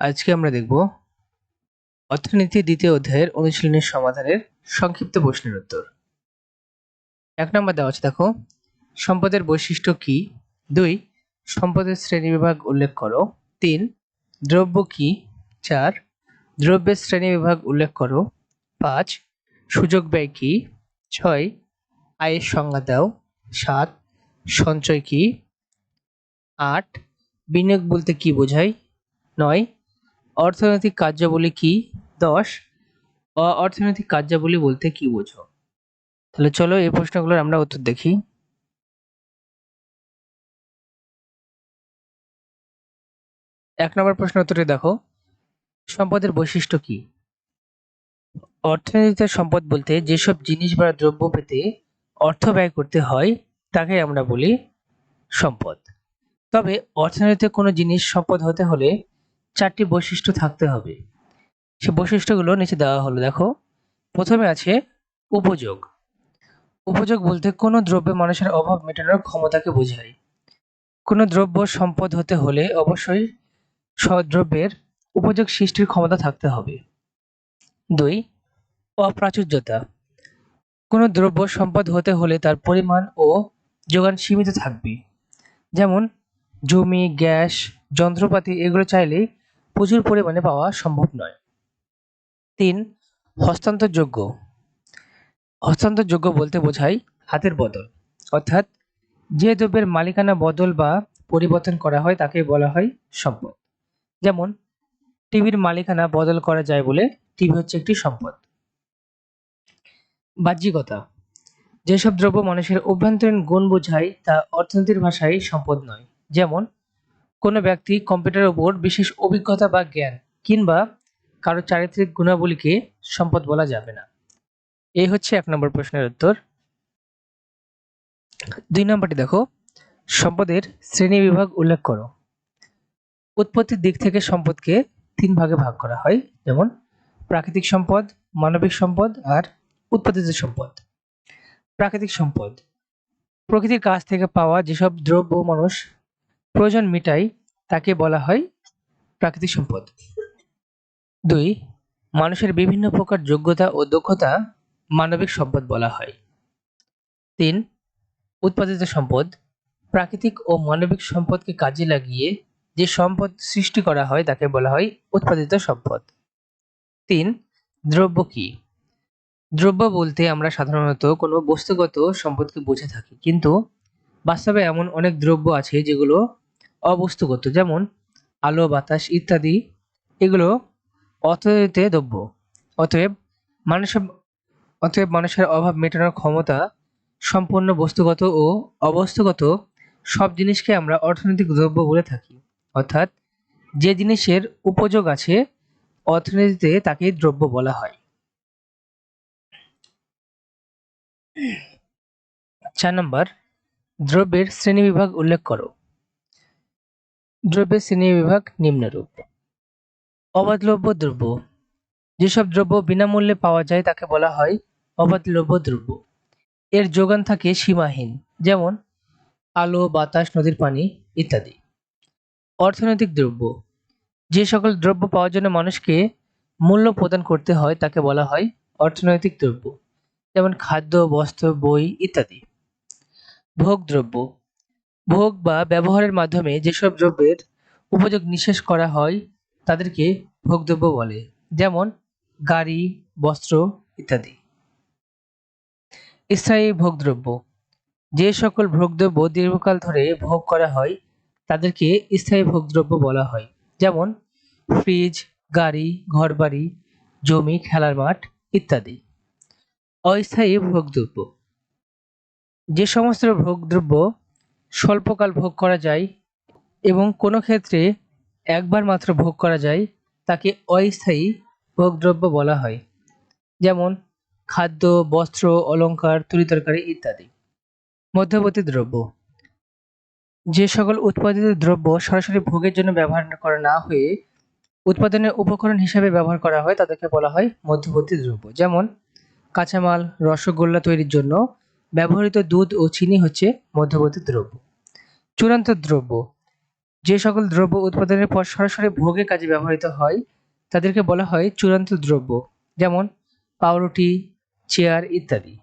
আজকে আমরা দেখব অর্থনীতি দ্বিতীয় অধ্যায়ের অনুশীলনের সমাধানের সংক্ষিপ্ত প্রশ্নের উত্তর। এক নম্বর দেওয়া আছে, দেখো, সম্পদের বৈশিষ্ট্য কি? দুই, সম্পদের শ্রেণীবিভাগ উল্লেখ করো। তিন, দ্রব্য কি? চার, দ্রব্যের শ্রেণীবিভাগ উল্লেখ করো। পাঁচ, সুযোগ ব্যয় কি? ছয়, আয়ের সংজ্ঞা দাও। সাত, সঞ্চয় কি? আট, বিনিয়োগ বলতে কি বোঝায়? নয় অর্থনৈতিক কার্যাবলী কি? দশ। অর্থনৈতিক কার্যাবলী বলতে কি বোঝো? তাহলে চলো এই প্রশ্নগুলোর আমরা উত্তর দেখি। এক নম্বর প্রশ্ন উত্তরে দেখো। সম্পদের বৈশিষ্ট্য কি? অর্থনীতিতে সম্পদ বলতে যেসব জিনিস বা দ্রব্য পেতে অর্থ ব্যয় করতে হয়, তাকে আমরা বলি সম্পদ। তবে অর্থনীতিতে কোনো জিনিস সম্পদ হতে হলে চারটি বৈশিষ্ট্য থাকতে হবে। সে বৈশিষ্ট্যগুলো নিচে দেওয়া হলো, দেখো। প্রথমে আছে উপযোগ। উপযোগ বলতে কোনো দ্রব্যে মানুষের অভাব মেটানোর ক্ষমতাকে বোঝায়। কোনো দ্রব্য সম্পদ হতে হলে অবশ্যই সদ্রব্যের উপযোগ সৃষ্টির ক্ষমতা থাকতে হবে। দুই, অপ্রাচুর্যতা। কোনো দ্রব্য সম্পদ হতে হলে তার পরিমাণ ও যোগান সীমিত থাকবে। যেমন জমি, গ্যাস, যন্ত্রপাতি, এগুলো চাইলে প্রচুর পরিমাণে পাওয়া সম্ভব নয়। তিন, হস্তান্তরযোগ্য। হস্তান্তরযোগ্য বলতে বোঝায় হাতের বদল। অর্থাৎ যে দ্রব্যের মালিকানা বদল বা পরিবর্তন করা হয় তাকে বলা হয় সম্পদ। যেমন, টিভির মালিকানা বদল করা যায় বলে টিভি হচ্ছে একটি সম্পদ। বাহ্যিকতা। যেসব দ্রব্য মানুষের অভ্যন্তরীণ গুণ বোঝায় তা অর্থনীতির ভাষায় সম্পদ নয়। যেমন কোনো ব্যক্তি কম্পিউটারের উপর বিশেষ অভিজ্ঞতা বা জ্ঞান কিংবা কারও চারিত্রিক গুণাবলীকে সম্পদ বলা যাবে না। এই হচ্ছে এক নম্বর প্রশ্নের উত্তর। দুই নম্বরটি দেখো। সম্পদের শ্রেণি বিভাগ উল্লেখ করো। উৎপত্তির দিক থেকে সম্পদকে তিন ভাগে ভাগ করা হয়, যেমন প্রাকৃতিক সম্পদ, মানবিক সম্পদ আর উৎপাদিত সম্পদ। প্রাকৃতিক সম্পদ। প্রকৃতির কাছ থেকে পাওয়া যেসব দ্রব্য, মানুষ প্রয়োজন মেটায় তাকে বলা হয় প্রাকৃতিক সম্পদ। দুই, মানুষের বিভিন্ন প্রকার যোগ্যতা ও দক্ষতা মানবিক সম্পদ বলা হয়। তিন, উৎপাদিত সম্পদ প্রাকৃতিক ও মানবিক সম্পদকে কাজে লাগিয়ে যে সম্পদ সৃষ্টি করা হয় তাকে বলা হয় উৎপাদিত সম্পদ। তিন, দ্রব্য কি? দ্রব্য বলতে আমরা সাধারণত কোনো বস্তুগত সম্পদকে বুঝে থাকি, কিন্তু বাস্তবে এমন অনেক দ্রব্য আছে যেগুলো অবস্তুগত, যেমন আলো, বাতাস ইত্যাদি, এগুলো অর্থনীতিতে দ্রব্য। অতএব মানুষের অতএব মানুষের অভাব মেটানোর ক্ষমতা সম্পূর্ণ বস্তুগত ও অবস্তুগত, সব জিনিসকে আমরা অর্থনৈতিক দ্রব্য বলে থাকি। অর্থাৎ যে জিনিসের উপযোগ আছে, অর্থনীতিতে তাকে দ্রব্য বলা হয়। চার নম্বর, দ্রব্যের শ্রেণীবিভাগ উল্লেখ করো। দ্রব্যের শ্রেণীবিভাগ নিম্নরূপ। অবাধলব্য দ্রব্য। যেসব দ্রব্য বিনামূল্যে পাওয়া যায় তাকে বলা হয় অবাধলব্য দ্রব্য। এর যোগান থাকে সীমাহীন, যেমন আলো, বাতাস, নদীর পানি ইত্যাদি। অর্থনৈতিক দ্রব্য। যে সকল দ্রব্য পাওয়ার জন্য মানুষকে মূল্য প্রদান করতে হয় তাকে বলা হয় অর্থনৈতিক দ্রব্য, যেমন খাদ্য, বস্ত্র, বই ইত্যাদি। ভোগ দ্রব্য। ভোগ বা ব্যবহারের মাধ্যমে যেসব দ্রব্যের উপযোগ নিঃশেষ করা হয়, তাদেরকে ভোগদ্রব্য বলে, যেমন গাড়ি, বস্ত্র ইত্যাদি। স্থায়ী ভোগদ্রব্য যে সকল ভোগদ্রব্য দীর্ঘকাল ধরে ভোগ করা হয়, তাদেরকে স্থায়ী ভোগদ্রব্য বলা হয়। যেমন ফ্রিজ, গাড়ি, ঘরবাড়ি, জমি, খেলার মাঠ ইত্যাদি। অস্থায়ী ভোগদ্রব্য যে সমস্ত ভোগদ্রব্য স্বল্পকাল ভোগ করা যায় এবং কোনো ক্ষেত্রে একবার মাত্র ভোগ করা যায়, তাকে অস্থায়ী ভোগদ্রব্য বলা হয়। যেমন খাদ্য, বস্ত্র অলঙ্কার তরিতরকারি ইত্যাদি। মধ্যবর্তী দ্রব্য। যে সকল উৎপাদিত দ্রব্য সরাসরি ভোগের জন্য ব্যবহার করা না হয়ে উৎপাদনের উপকরণ হিসাবে ব্যবহার করা হয়, তাদেরকে বলা হয় মধ্যবর্তী দ্রব্য। যেমন কাঁচামাল, রসগোল্লা তৈরির জন্য ব্যবহৃত দুধ ও চিনি হচ্ছে মধ্যবর্তী দ্রব্য। চূড়ান্ত দ্রব্য। যে সকল দ্রব্য উৎপাদনের পর সরাসরি ভোগের কাজে ব্যবহৃত হয়, তাদেরকে বলা হয় চূড়ান্ত দ্রব্য, যেমন পাউরুটি, চেয়ার ইত্যাদি।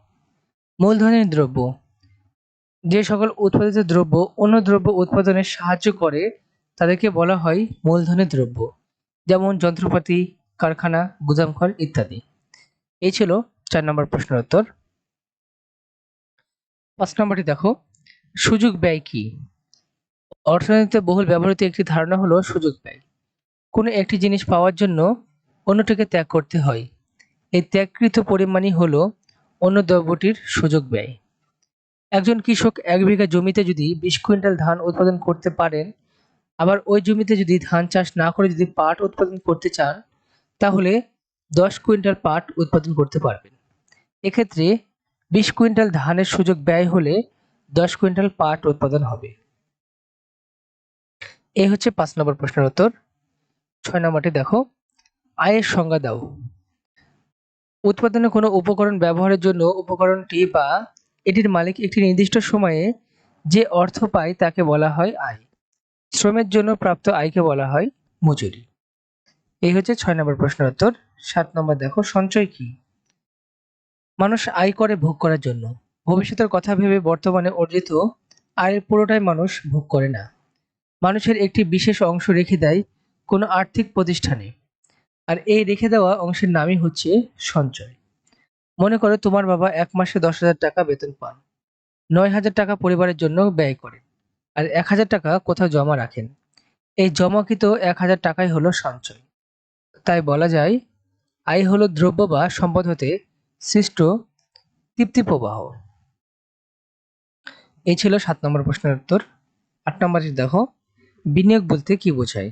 মূলধনের দ্রব্য। যে সকল উৎপাদিত দ্রব্য অন্য দ্রব্য উৎপাদনে সাহায্য করে, তাদেরকে বলা হয় মূলধনের দ্রব্য, যেমন যন্ত্রপাতি, কারখানা গুদামঘর ইত্যাদি। এই ছিল চার নম্বর প্রশ্নের উত্তর। পাঁচ নম্বরটি দেখো, সুযোগ ব্যয় কি? অর্থনীতিতে বহুল ব্যবহৃত একটি ধারণা হলো সুযোগ ব্যয়। কোনো একটি জিনিস পাওয়ার জন্য অন্যটিকে ত্যাগ করতে হয়। এই ত্যাগকৃত পরিমাণই হলো অন্য দ্রব্যটির সুযোগ ব্যয়। একজন কৃষক এক বিঘা জমিতে যদি বিশ কুইন্টাল ধান উৎপাদন করতে পারেন, আবার ওই জমিতে যদি ধান চাষ না করে যদি পাট উৎপাদন করতে চান, তাহলে দশ কুইন্টাল পাট উৎপাদন করতে পারবেন। এক্ষেত্রে বিশ কুইন্টাল ধানের সুযোগ ব্যয় হলে দশ কুইন্টাল পাট উৎপাদন হবে। এই হচ্ছে পাঁচ নম্বর প্রশ্নের উত্তর। ছয় নম্বরটি দেখো, আয়ের সংজ্ঞা দাও। উৎপাদনে কোনো উপকরণ ব্যবহারের জন্য উপকরণটি বা এটির মালিক একটি নির্দিষ্ট সময়ে যে অর্থ পায় তাকে বলা হয় আয়। শ্রমের জন্য প্রাপ্ত আয়কে বলা হয় মজুরি। এই হচ্ছে ছয় নম্বর প্রশ্নের উত্তর। সাত নম্বর দেখো, সঞ্চয় কি? মানুষ আয় করে ভোগ করার জন্য। ভবিষ্যতের কথা ভেবে বর্তমানে অর্জিত আয়ের পুরোটাই মানুষ ভোগ করে না। মানুষের একটি বিশেষ অংশ রেখে দেয় কোনো আর্থিক প্রতিষ্ঠানে। আর এই রেখে দেওয়া অংশের নামই হচ্ছে সঞ্চয়। মনে করো তোমার বাবা এক মাসে দশ হাজার টাকা বেতন পান। নয় হাজার টাকা পরিবারের জন্য ব্যয় করেন। আর এক হাজার টাকা কোথাও জমা রাখেন। এই জমাকৃত এক হাজার টাকাই হলো সঞ্চয়। তাই বলা যায়, আয় হলো দ্রব্য বা সম্পদ হতে সৃষ্ট তৃপ্তি প্রবাহ। এই ছিল সাত নম্বর প্রশ্নের উত্তর। আট নম্বরটি দেখো, বিনিয়োগ বলতে কি বোঝায়?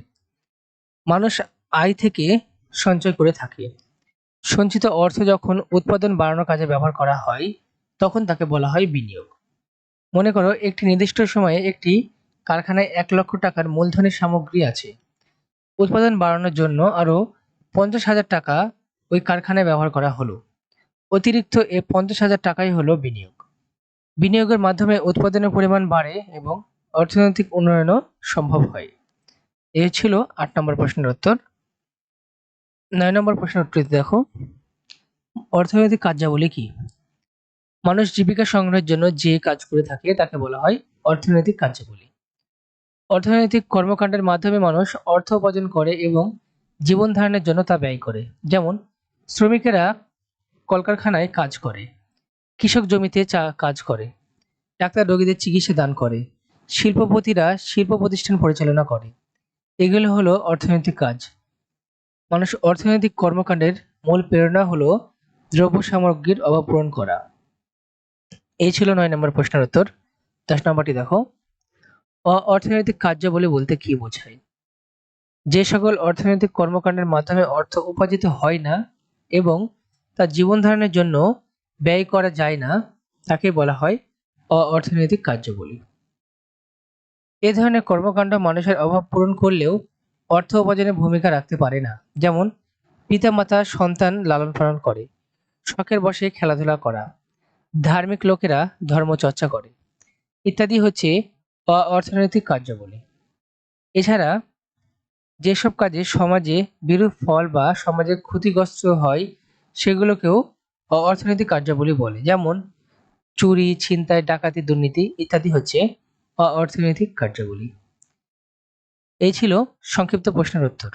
মানুষ আয় থেকে সঞ্চয় করে থাকে। সঞ্চিত অর্থ যখন উৎপাদন বাড়ানোর কাজে ব্যবহার করা হয়, তখন তাকে বলা হয় বিনিয়োগ। মনে করো, একটি নির্দিষ্ট সময়ে একটি কারখানায় এক লক্ষ টাকার মূলধনের সামগ্রী আছে। উৎপাদন বাড়ানোর জন্য আরও পঞ্চাশ হাজার টাকা ওই কারখানায় ব্যবহার করা হলো। অতিরিক্ত এ পঞ্চাশ হাজার টাকাই হলো বিনিয়োগ। বিনিয়োগের মাধ্যমে উৎপাদনের পরিমাণ বাড়ে এবং অর্থনৈতিক উন্নয়নও সম্ভব হয়। এ ছিল আট নম্বর প্রশ্নের উত্তর। নয় নম্বর প্রশ্নের উত্তর দেখো। অর্থনৈতিক কার্যাবলী কি? মানুষ জীবিকা সংগ্রহের জন্য যে কাজ করে থাকে তাকে বলা হয় অর্থনৈতিক কার্যাবলী। অর্থনৈতিক কর্মকাণ্ডের মাধ্যমে মানুষ অর্থ উপার্জন করে এবং জীবন ধারণের জন্য তা ব্যয় করে। যেমন শ্রমিকেরা কলকারখানায় কাজ করে। কৃষক জমিতে চা কাজ করে। ডাক্তার রোগীদের চিকিৎসা দান করে। শিল্পপতিরা শিল্প প্রতিষ্ঠান পরিচালনা করে। এগুলো হলো অর্থনৈতিক কাজ। মানুষ অর্থনৈতিক কর্মকাণ্ডের মূল প্রেরণা হলো দ্রব্য সামগ্রীর অভাব পূরণ করা। এই ছিল নয় নম্বর প্রশ্নের উত্তর। দশ নম্বরটি দেখো। অর্থনৈতিক কার্যাবলী বলতে কি বোঝায়? যে সকল অর্থনৈতিক কর্মকাণ্ডের মাধ্যমে অর্থ উপার্জিত হয় না এবং তা জীবন ধারণের জন্য ব্যয় করা যায় না, তাকে বলা হয় অ- অর্থনৈতিক কার্যাবলী। এ ধরনের কর্মকাণ্ড মানুষের অভাব পূরণ করলেও অর্থ উপার্জনে ভূমিকা রাখতে পারে না। যেমন, পিতামাতা, সন্তান লালন পালন করে, শখের বসে খেলাধুলা করা, ধার্মিক লোকেরা ধর্মচর্চা করে ইত্যাদি হচ্ছে অ- অর্থনৈতিক কার্যাবলী। এছাড়া, যেসব কাজে সমাজে বিরূপ ফল বা সমাজের ক্ষতিগ্রস্ত হয় সেগুলোকেও অর্থনৈতিক কার্যাবলী বলে। যেমন চুরি, ছিনতাই, ডাকাতি, দুর্নীতি ইত্যাদি হচ্ছে অর্থনৈতিক কার্যাবলী। এই ছিল সংক্ষিপ্ত প্রশ্নের উত্তর।